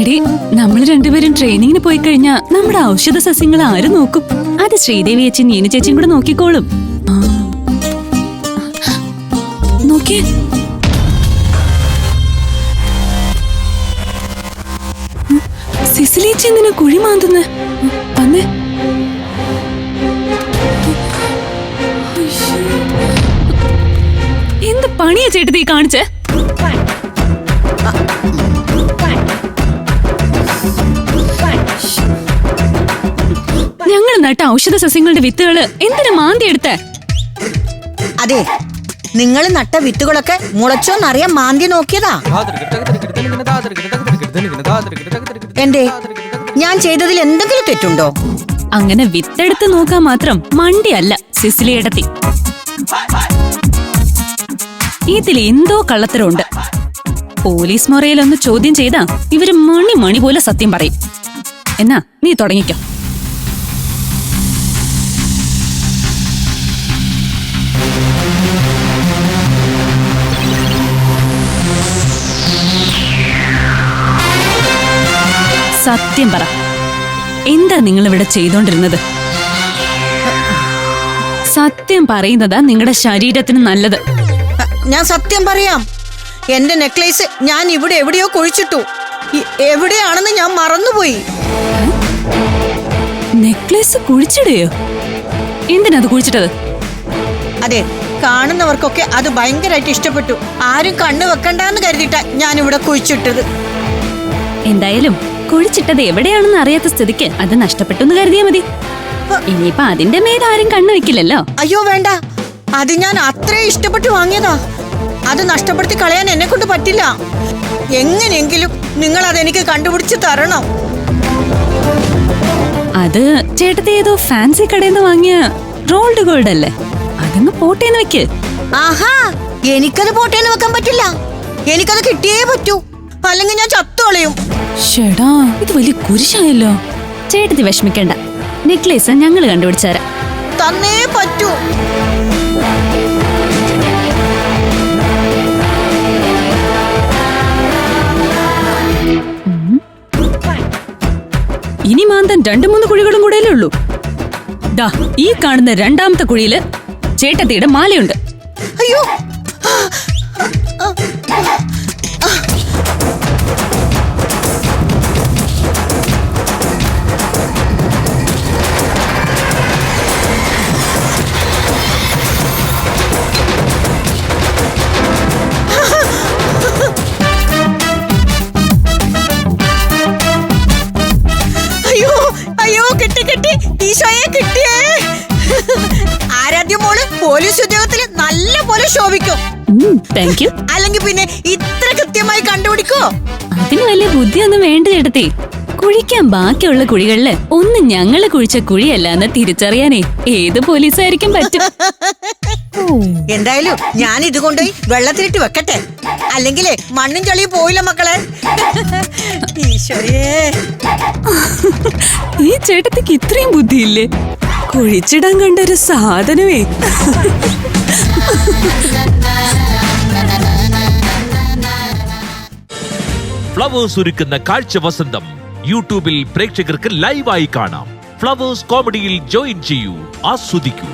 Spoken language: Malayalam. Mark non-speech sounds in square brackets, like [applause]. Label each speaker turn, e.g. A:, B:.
A: എടി നമ്മൾ രണ്ടുപേരും ട്രെയിനിങ്ങിന് പോയി കഴിഞ്ഞാ നമ്മുടെ ഔഷധ സസ്യങ്ങൾ ആര് നോക്കും? അത് ശ്രീദേവി അച്ഛൻ നീന ചേച്ചിയും കൂടെ നോക്കിക്കോളും. നോക്കിയേ. ഉം, സിസിലി ചേച്ചി എന്തിനാ കുഴി വന്നേ. എന്ത് പണിയാ ചേട്ടത്തി കാണിച്ചേ? നട്ട ഔഷധ സസ്യങ്ങളുടെ വിത്തുകൾ എന്തിനു മാന്തി എടുത്ത?
B: അതെ നിങ്ങൾ നട്ട വിത്തുകളൊക്കെ മുളച്ചോന്നറിയാൻ മാന്തി നോക്കിയതാ. എന്തേ ഞാൻ ചെയ്തതിൽ എന്തെങ്കിലും തെറ്റുണ്ടോ?
A: അങ്ങനെ വിത്തെടുത്ത് നോക്കാൻ മാത്രം മണ്ടിയല്ല സിസിലിയടത്തി ഇതിൽ എന്തോ കള്ളത്തരമുണ്ട്. പോലീസ് മുറയിൽ ഒന്ന് ചോദ്യം ചെയ്താ ഇവർ മണി മണി പോലെ സത്യം പറയും. എന്നാ നീ തുടങ്ങിക്കോ. സത്യം പറ. എന്താ നിങ്ങൾ ഇവിടെ ചെയ്തോണ്ടിരുന്നത്? സത്യം പറയുന്നതാ നിങ്ങളുടെ ശരീരത്തിന് നല്ലത്.
B: ഞാൻ സത്യം പറയാം. എന്റെ നെക്ലേസ് ഞാൻ ഇവിടെ എവിടെയോ കുഴിച്ചിട്ടു. എവിടെയാണെന്ന് ഞാൻ മറന്നുപോയി.
A: നെക്ലേസ് കുഴിച്ചിടുകയോ? എന്തിനത് കുഴിച്ചിട്ടത്?
B: അതെ കാണുന്നവർക്കൊക്കെ അത് ഭയങ്കരമായിട്ട് ഇഷ്ടപ്പെട്ടു. ആരും കണ്ണു വെക്കണ്ടെന്ന് കരുതിയിട്ടാ ഞാൻ ഇവിടെ കുഴിച്ചിട്ടത്.
A: എന്തായാലും കുഴിച്ചിട്ടത് എവിടെയാണെന്ന് അറിയാത്ത സ്ഥിതിക്ക് അത് നഷ്ടപ്പെട്ടു എന്ന് കരുതിയാ മതി. ഇനിയിപ്പൊ അതിന്റെ മേൽ ആരും കണ്ണു വെക്കില്ലല്ലോ.
B: അയ്യോ വേണ്ട. അത് ഞാൻ അത്രേ ഇഷ്ടപ്പെട്ട് വാങ്ങിയതാ. അത് നഷ്ടപ്പെടുത്തി കളയാൻ എന്നെ കൊണ്ട് പറ്റില്ല. എങ്ങനെയെങ്കിലും നിങ്ങൾ അതെനിക്ക് കണ്ടുപിടിച്ച് തരണം.
A: അത് ചേട്ടത്തെ ഏതോ ഫാൻസി കടയിൽ നിന്ന് വാങ്ങിയ റോൾഡ് ഗോൾഡ് അല്ലേ? അതങ്ങ് പോട്ടേന്ന് വെക്ക്.
B: ആഹാ എനിക്കത് പോട്ടേന്ന് വെക്കാൻ പറ്റില്ല. എനിക്കത് കിട്ടിയേ പറ്റൂ. അല്ലെങ്കിൽ ഞാൻ ചത്തുകളയും
A: ഷെടാ ഇത് വലിയ കുരിശായല്ലോ. ചേട്ടത്തി വിഷമിക്കണ്ട. നെക്ലേസ് ഞങ്ങൾ കണ്ടുപിടിച്ചുതരാം.
B: തന്നേ പറ്റൂ.
A: ഇനി മാന്തൻ രണ്ടു മൂന്ന് കുഴികളും കൂടെയല്ലേ ഉള്ളൂ. ദാ ഈ കാണുന്ന രണ്ടാമത്തെ കുഴിയിൽ ചേട്ടത്തിയുടെ മാലയുണ്ട്.
B: അയ്യോ അയ്യോ പോലീസ് ഉദ്യോഗത്തിൽ നല്ല പോലെ ശോഭിക്കും.
A: താങ്ക് യു
B: അല്ലെങ്കിൽ പിന്നെ ഇത്ര കൃത്യമായി കണ്ടുപിടിക്കോ?
A: അതിന് വലിയ ബുദ്ധിയൊന്നും വേണ്ട ചേട്ടത്തി. കുഴിക്കാൻ ബാക്കിയുള്ള കുഴികളിൽ ഒന്ന് ഞങ്ങൾ കുഴിച്ച കുഴിയല്ല എന്ന് തിരിച്ചറിയാനേ ഏത് പോലീസായിരിക്കും പറ്റും. [laughs]
B: എന്തായാലും ഞാൻ ഇത് കൊണ്ടുപോയി വെള്ളത്തിലിട്ട് വെക്കട്ടെ. അല്ലെങ്കിൽ മണ്ണും ചളിയും പോയില്ല മക്കളെ. [laughs] ഈശ്വരേ
A: ഈ ചേട്ടത്തിക്ക് ഇത്രയും ബുദ്ധിയില്ലേ? കുഴിച്ചിടാൻ കണ്ടൊരു സാധനമേ.
C: ഫ്ലവേഴ്സ് ഒരുക്കുന്ന കാഴ്ച വസന്തം യൂട്യൂബിൽ പ്രേക്ഷകർക്ക് ലൈവായി കാണാം. ഫ്ലവേഴ്സ് കോമഡിയിൽ ജോയിൻ ചെയ്യൂ ആസ്വദിക്കൂ.